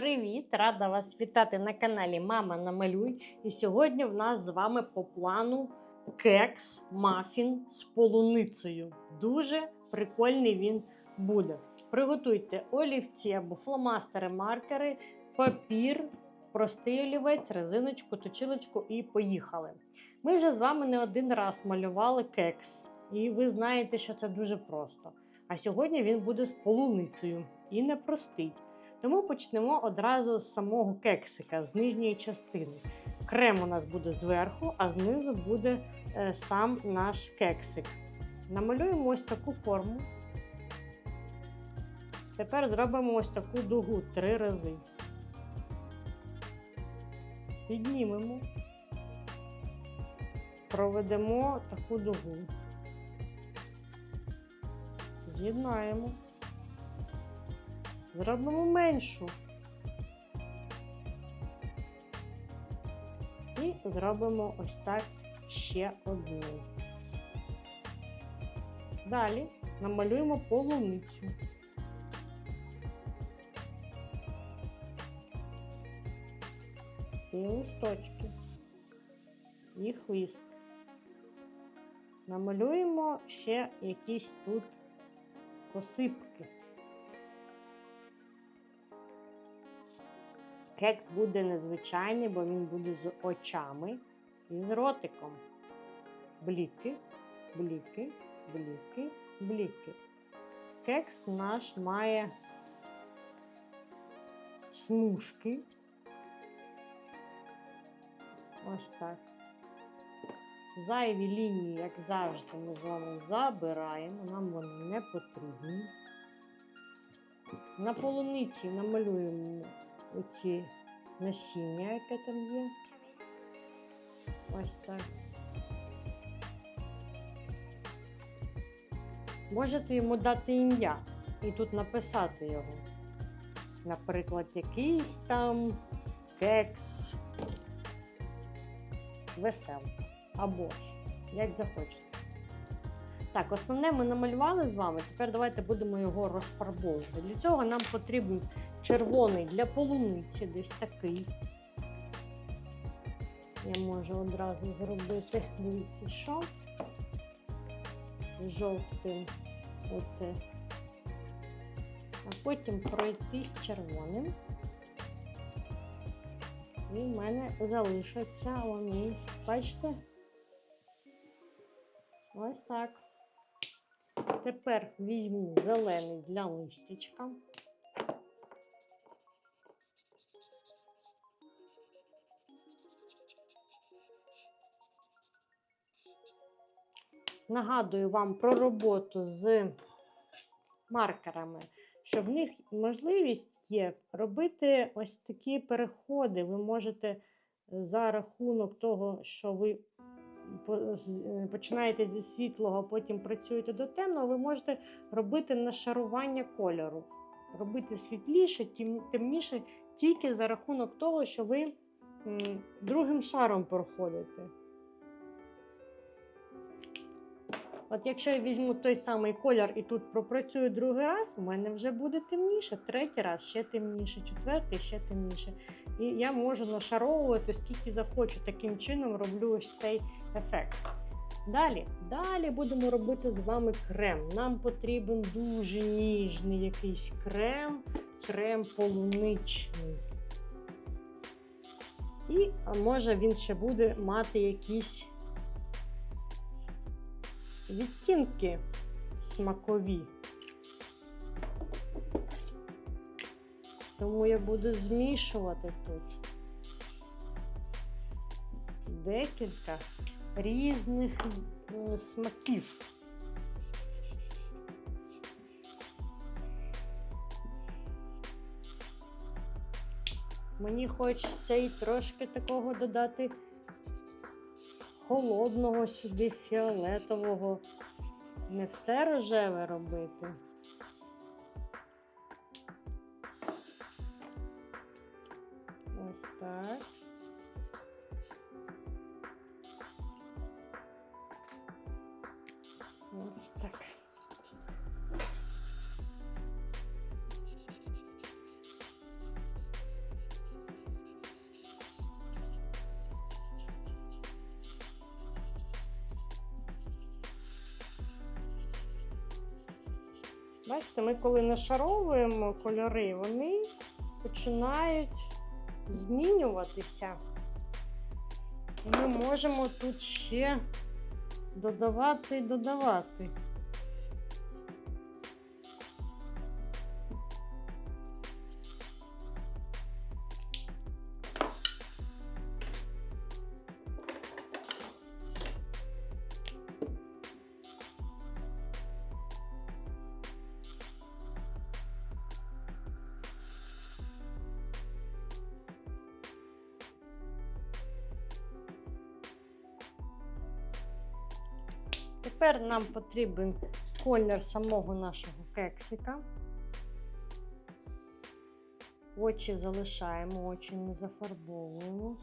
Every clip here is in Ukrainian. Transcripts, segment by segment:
привіт! Рада вас вітати на каналі Мама Намалюй. І сьогодні в нас з вами по плану кекс мафін з полуницею. Дуже прикольний він буде. Приготуйте олівці або фломастери, маркери, папір, простий олівець, резиночку, точилочку і поїхали. Ми вже з вами не один раз малювали кекс, і ви знаєте, що це дуже просто. А сьогодні він буде з полуницею і непростий. Тому почнемо одразу з самого кексика, з нижньої частини. Крем у нас буде зверху, а знизу буде е, сам наш кексик. Намалюємо ось таку форму. Тепер зробимо ось таку дугу три рази. Піднімемо, проведемо таку дугу. З'єднаємо. Зробимо меншу. І зробимо ось так ще одну. Далі намалюємо полуницю. І листочки. І хвіст. Намалюємо ще якісь тут посипки. Кекс буде незвичайний, бо він буде з очами і з ротиком. Бліки, бліки, бліки, бліки. Кекс наш має смужки. Ось так. Зайві лінії, як завжди, ми з вами забираємо, нам вони не потрібні. На полуниці намалюємо оці насіння, яке там є. Ось так. Можете йому дати ім'я і тут написати його. Наприклад, якийсь там кекс веселка. Або ж, як захочете. Так, основне ми намалювали з вами. Тепер давайте будемо його розфарбовувати. Для цього нам потрібен червоний для полуниці, десь такий. Я можу одразу зробити, дивіться, що. Жовтим оце. А потім пройти з червоним. І в мене залишаться вони, бачите? Ось так. Тепер візьму зелений для листячка. Нагадую вам про роботу з маркерами, що в них можливість є робити ось такі переходи. Ви можете за рахунок того, що ви починаєте зі світлого, потім працюєте до темного, ви можете робити нашарування кольору. Робити світліше, темніше тільки за рахунок того, що ви другим шаром проходите. От якщо я візьму той самий колір і тут пропрацюю другий раз, у мене вже буде темніше, третій раз ще темніше, четвертий ще темніше. І я можу нашаровувати скільки захочу. Таким чином роблю ось цей ефект. Далі, далі будемо робити з вами крем. Нам потрібен дуже ніжний якийсь крем, крем полуничний. І може він ще буде мати якісь відтінки смакові. Тому я буду змішувати тут декілька різних е, смаків. Мені хочеться і трошки такого додати холодного сюди, фіолетового. Не все рожеве робити. Ось так. Бачите, ми коли нашаровуємо кольори, вони починають змінюватися. І ми можемо тут ще додавати додавати. Тепер нам потрібен колір самого нашого кексика. Очі залишаємо, очі не зафарбовуємо.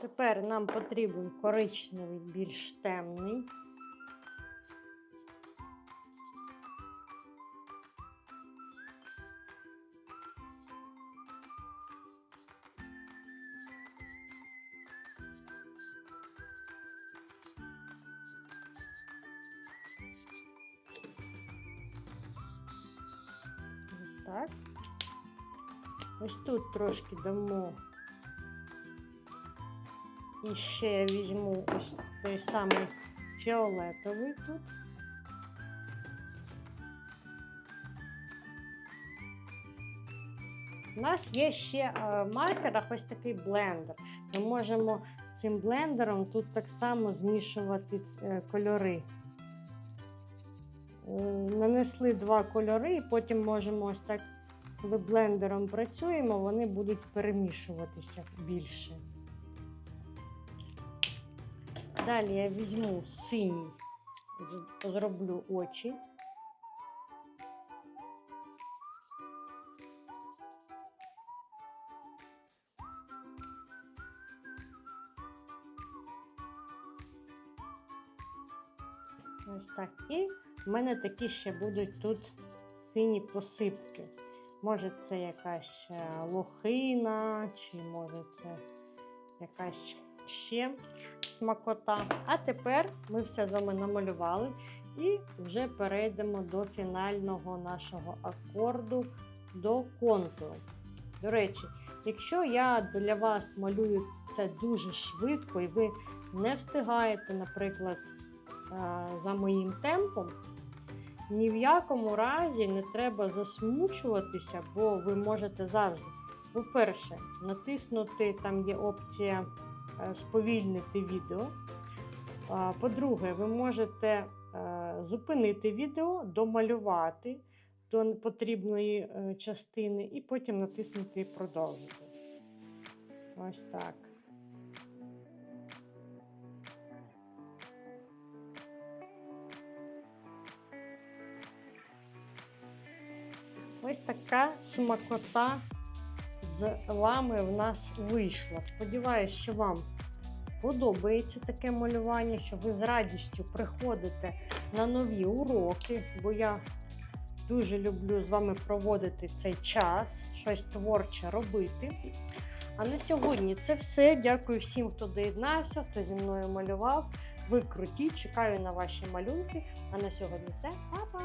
Тепер нам потрібен коричневий більш темний. Так. Ось тут трошки дамо. І ще я візьму ось той самий фіолетовий тут. У нас є ще е, в маркерах ось такий блендер. Ми можемо цим блендером тут так само змішувати е, кольори. Е, Нанесли два кольори, і потім можемо ось так, коли блендером працюємо, вони будуть перемішуватися більше. Далі я візьму синій, зроблю очі. Ось так. І в мене такі ще будуть тут сині посипки. Може, це якась е, лохина, чи може це якась ще смакота. А тепер ми все з вами намалювали і вже перейдемо до фінального нашого акорду, до контуру. До речі, якщо я для вас малюю це дуже швидко, і ви не встигаєте, наприклад, е, за моїм темпом, ні в якому разі не треба засмучуватися, бо ви можете завжди, по-перше, натиснути, там є опція е, сповільнити відео. По-друге, ви можете е, зупинити відео, домалювати до потрібної е, частини і потім натиснути продовжити. Ось так. Ось така смакота з вами в нас вийшла. Сподіваюсь, що вам подобається таке малювання, що ви з радістю приходите на нові уроки, бо я дуже люблю з вами проводити цей час, щось творче робити. А на сьогодні це все. Дякую всім, хто доєднався, хто зі мною малював. Ви круті, чекаю на ваші малюнки. А на сьогодні все. Па-па!